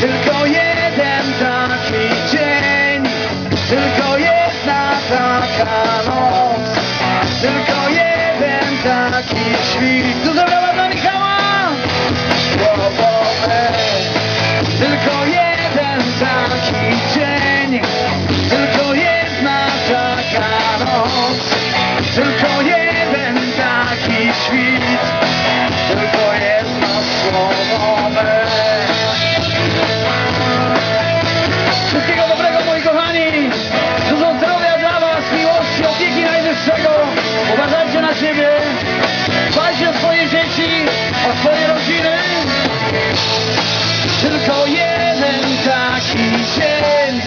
Tylko jeden taki dzień. Tylko jedna taka noc. Tylko jeden taki świt. Dla Michała Tylko jeden taki dzień.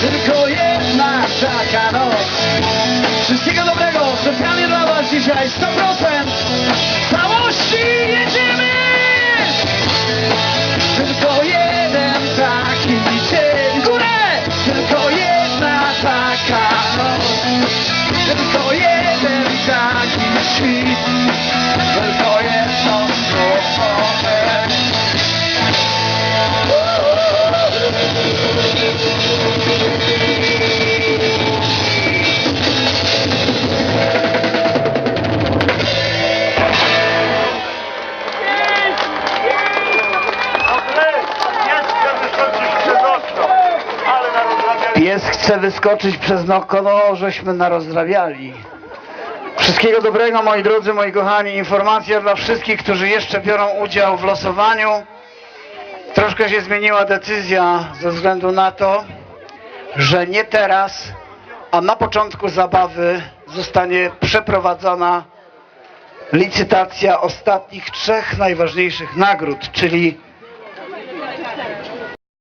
Tylko jedna taka noc. Wszystkiego dobrego, specjalnie dla was dzisiaj 100% Całości jedziemy! Tylko jeden taki dzień. Górę! Tylko jedna taka noc. Tylko jeden taki świt Pies chce wyskoczyć przez okno, no żeśmy narozrabiali. Wszystkiego dobrego moi drodzy, moi kochani. Informacja dla wszystkich, którzy jeszcze biorą udział w losowaniu. Troszkę się zmieniła decyzja ze względu na to, że nie teraz, a na początku zabawy zostanie przeprowadzona licytacja ostatnich trzech najważniejszych nagród, czyli